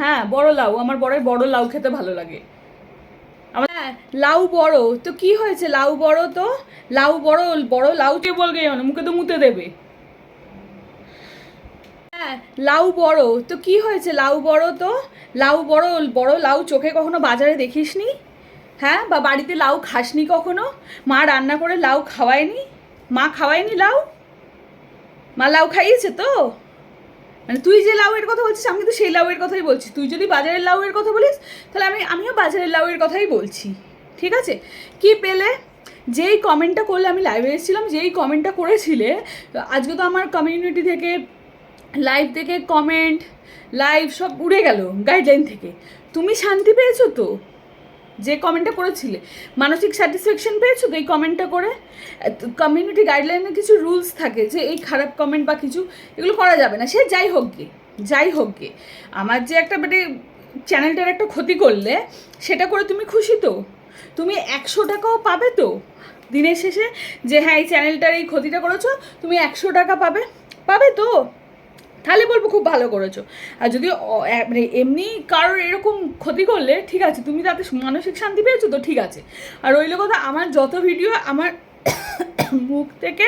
হ্যাঁ বড় লাউ, আমার বড়ের বড় লাউ খেতে ভালো লাগে। আমার হ্যাঁ লাউ বড়, তো কি হয়েছে? লাউ বড় তো? লাউ বড় বড় লাউ কে বলবে মুখে তো মুতে দেবে। হ্যাঁ লাউ বড়, তো কি হয়েছে? লাউ বড় তো? লাউ বড় বড় লাউ চোখে কখনো বাজারে দেখিসনি? হ্যাঁ বা বাড়িতে লাউ খাসনি কখনো? মা রান্না করে লাউ খাওয়ায়নি? মা খাওয়ায়নি লাউ? মা লাউ খাইয়েছে তো? মানে তুই যে লাউয়ের কথা বলছিস, আমি কিন্তু সেই লাউয়ের কথাই বলছি। তুই যদি বাজারের লাউয়ের কথা বলিস, তাহলে আমি, আমিও বাজারের লাউয়ের কথাই বলছি। ঠিক আছে? কি পেলে? যেই কমেন্টটা করলে আমি লাইভে এসেছিলাম, যেই কমেন্টটা করেছিলে, আজকে তো আমার কমিউনিটি থেকে লাইভ থেকে কমেন্ট লাইভ সব উড়ে গেল গাইডলাইন থেকে। তুমি শান্তি পেয়েছ তো? যে কমেন্টটা করেছিলে। মানসিক স্যাটিসফ্যাকশন পেয়েছ তো এই কমেন্টটা করে? কমিউনিটি গাইডলাইনে কিছু রুলস থাকে যে এই খারাপ কমেন্ট বা কিছু, এগুলো করা যাবে না। সে যাই হোক গে, যাই হোক গে। আমার যে একটা মানে চ্যানেলটার একটা ক্ষতি করলে, সেটা করে তুমি খুশি তো? তুমি একশো টাকাও পাবে তো? দিনের শেষে যে হ্যাঁ এই চ্যানেলটার এই ক্ষতিটা করেছ, তুমি একশো টাকা পাবে পাবে তো? তাহলে বলব খুব ভালো করেছ। আর যদি মানে এমনি কারোর এরকম ক্ষতি করলে, ঠিক আছে, তুমি তাতে মানসিক শান্তি পেয়েছ তো ঠিক আছে। আর রইল কথা আমার যত ভিডিও আমার মুখ থেকে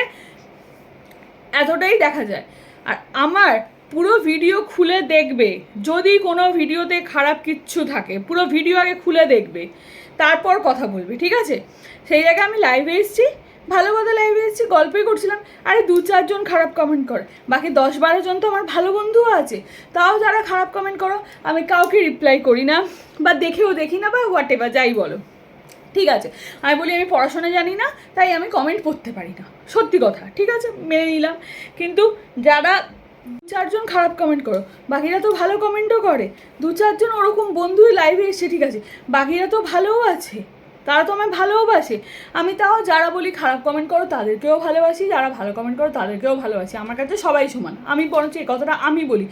এতটাই দেখা যায়। আর আমার পুরো ভিডিও খুলে দেখবে, যদি কোনো ভিডিওতে খারাপ কিচ্ছু থাকে, পুরো ভিডিও আগে খুলে দেখবে, তারপর কথা বলবে, ঠিক আছে? সেই জায়গায় আমি লাইভে এসেছি। ভালো কথা লাইভে এসেছি গল্পই করছিলাম। আরে দু চারজন খারাপ কমেন্ট করে। বাকি দশ বারো জন তো আমার ভালো বন্ধুও আছে। তাও যারা খারাপ কমেন্ট করো, আমি কাউকে রিপ্লাই করি না। বা দেখেও দেখি না বা হোয়াট এভার যাই বলো। ঠিক আছে। আমি বলি, আমি পড়াশোনা জানি না, তাই আমি কমেন্ট পড়তে পারি না। সত্যি কথা, ঠিক আছে? মেনে নিলাম। কিন্তু যারা দু চারজন খারাপ কমেন্ট করো, বাকিরা তো ভালো কমেন্টও করে। দু চারজন ওরকম বন্ধুই লাইভে এসছে ঠিক আছে? বাকিরা তো ভালোও আছে। তারা তো আমায় ভালোবাসে। আমি তাও যারা বলি খারাপ কমেন্ট করো, তাদেরকেও ভালোবাসি, যারা ভালো কমেন্ট করো, তাদেরকেও ভালোবাসি। আমার কাছে সবাই সমান। আমি বরঞ্চ এই কথাটা আমি বলি।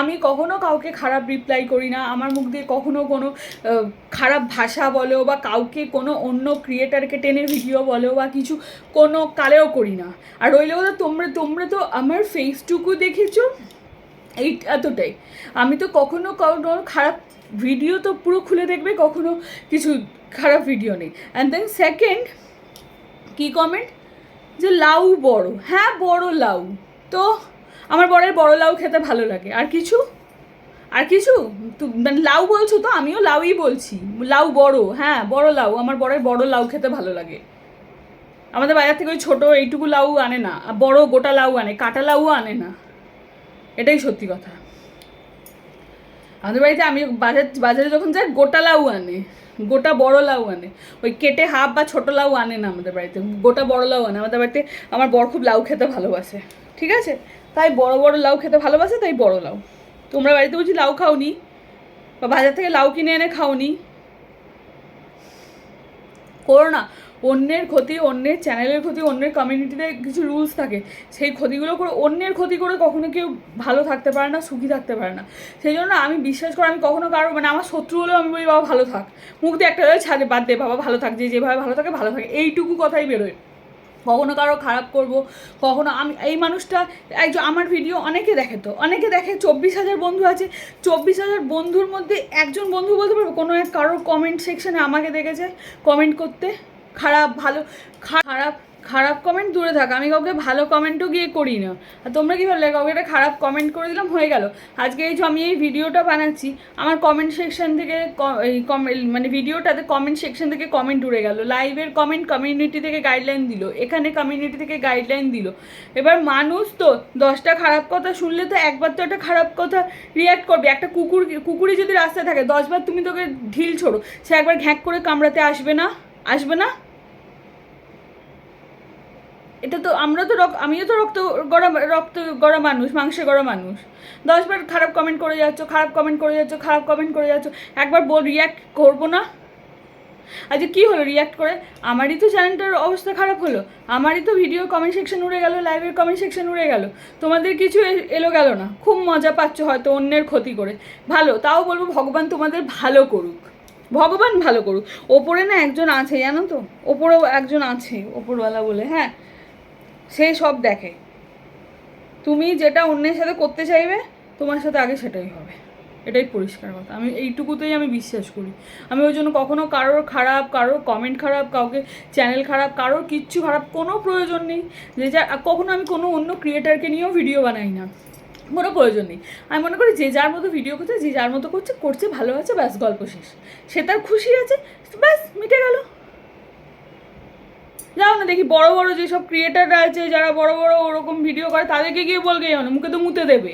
আমি কখনো কাউকে খারাপ রিপ্লাই করি না। আমার মুখ দিয়ে কখনো কোনো খারাপ ভাষা বলো বা কাউকে কোনো অন্য ক্রিয়েটারকে টেনে ভিডিও বলো বা কিছু কোনো কালেও করি না। আর রইলে কথা তোমরা তোমরা তো আমার ফেসটুকু দেখেছ। এই এতটাই। আমি তো কখনো কোনো খারাপ ভিডিও তো পুরো খুলে দেখবে, কখনো কিছু খারাপ ভিডিও নেই। অ্যান্ড দেন সেকেন্ড কী কমেন্ট যে লাউ বড়। হ্যাঁ বড় লাউ। তো আমার বরের বড় লাউ খেতে ভালো লাগে। আর কিছু? আর কিছু? মানে লাউ বলছো তো? আমিও লাউই বলছি। লাউ বড়। হ্যাঁ বড় লাউ। আমার বরের বড় লাউ খেতে ভালো লাগে। আমাদের বাজার থেকে ওই ছোটো এইটুকু লাউ আনে না। বড় গোটা লাউ আনে, কাটা লাউও আনে না। এটাই সত্যি কথা। আমাদের বাড়িতে আমি বাজার বাজারে যখন যাই, গোটা লাউ আনে। গোটা বড় লাউ আনে। ওই কেটে হাফ বা ছোট লাউ আনে না আমাদের বাড়িতে। গোটা বড় লাউ আনে। আমাদের বাড়িতে আমার বড় খুব লাউ খেতে ভালোবাসে। ঠিক আছে? তাই বড় বড় লাউ খেতে ভালোবাসে, তাই বড় লাউ। তোমরা বাড়িতে বুঝি লাউ খাওনি? বা বাজার থেকে লাউ কিনে এনে খাওনি? করো না। অন্যের ক্ষতি, অন্যের চ্যানেলের ক্ষতি, অন্যের কমিউনিটিতে কিছু রুলস থাকে। সেই ক্ষতিগুলো করে, অন্যের ক্ষতি করে কখনো কেউ ভালো থাকতে পারে না, সুখী থাকতে পারে না। সেই জন্য আমি বিশ্বাস করি, আমি কখনো কারও মানে আমার শত্রু হলেও আমি বলি, বাবা, ভালো থাক। মুখ দিয়ে একটা ছাড়ে বাদ দে, বাবা, ভালো থাক, যে যেভাবে ভালো থাকে ভালো থাকে। এইটুকু কথাই বেরোয়। কখনো কারও খারাপ করব, কখনো আমি, এই মানুষটা একজন আমার ভিডিও অনেকে দেখে তো, অনেকে দেখে চব্বিশ হাজার বন্ধু আছে। চব্বিশ হাজার বন্ধুর মধ্যে একজন বন্ধু বলতে পারব? কোনো এক কারোর কমেন্ট সেকশনে আমাকে দেখেছে কমেন্ট করতে। খারাপ, ভালো খারাপ খারাপ কমেন্ট দূরে থাক। আমি কাউকে ভালো কমেন্টও গিয়ে করি না। আর তোমরা কী ভাবলে? কাউকে একটা খারাপ কমেন্ট করে দিলাম, হয়ে গেল। আজকে এই যে আমি এই ভিডিওটা বানাচ্ছি, আমার কমেন্ট সেকশন থেকে এই মানে ভিডিওটাতে কমেন্ট সেকশন থেকে কমেন্ট উড়ে গেল। লাইভের কমেন্ট কমিউনিটি থেকে গাইডলাইন দিল। এখানে কমিউনিটি থেকে গাইডলাইন দিল। এবার মানুষ তো দশটা খারাপ কথা শুনলে তো একবার তো একটা খারাপ কথা রিয়াক্ট করবে। একটা কুকুর, কুকুরই যদি রাস্তায় থাকে, দশবার তুমি তোকে ঢিল ছোড়ো, সে একবার ঘ্যাঁক করে কামড়াতে আসবে না? আসবে না? এটা তো আমরা তো রক আমিও তো রক্ত গড়া রক্ত গড়া মানুষ, মাংসে গড়া মানুষ। দশবার খারাপ কমেন্ট করে যাচ্ছ, খারাপ কমেন্ট করে যাচ্ছ, খারাপ কমেন্ট করে যাচ্ছ, একবার বল রিয়াক্ট করব না? আচ্ছা কী হলো রিয়াক্ট করে? আমারই তো চ্যানেলটার অবস্থা খারাপ হলো। আমারই তো ভিডিও কমেন্ট সেকশন উড়ে গেল লাইভের কমেন্ট সেকশন উড়ে গেল। তোমাদের কিছু এলো গেল না। খুব মজা পাচ্ছ হয়তো অন্যের ক্ষতি করে। ভালো, তাও বলব ভগবান তোমাদের ভালো করুক। ভগবান ভালো করুক। ওপরে না একজন আছে, জানো তো? ওপরেও একজন আছে, ওপরওয়ালা বলে হ্যাঁ? সে সব দেখে। তুমি যেটা অন্যের সাথে করতে চাইবে, তোমার সাথে আগে সেটাই হবে। এটাই পরিষ্কার কথা। আমি এইটুকুতেই আমি বিশ্বাস করি। আমি ওই জন্য কখনো কারোর খারাপ, কারোর কমেন্ট খারাপ, কাউকে চ্যানেল খারাপ, কারোর কিচ্ছু খারাপ কোনো প্রয়োজন নেই। যে যা আর কখনো আমি কোনো অন্য ক্রিয়েটারকে নিয়েও ভিডিও বানাই না। কোনো প্রয়োজন নেই। আমি মনে করি যে যার মতো ভিডিও করছে, যে যার মতো করছে করছে, ভালো আছে, ব্যাস, গল্প শেষ। সে তার খুশি আছে, ব্যাস, মিটে গেল। যাও না দেখি বড় বড় যেসব ক্রিয়েটাররা আছে, যারা বড় বড় ওরকম ভিডিও করে, তাদেরকে গিয়ে বলবে মুখে তো মুতে দেবে।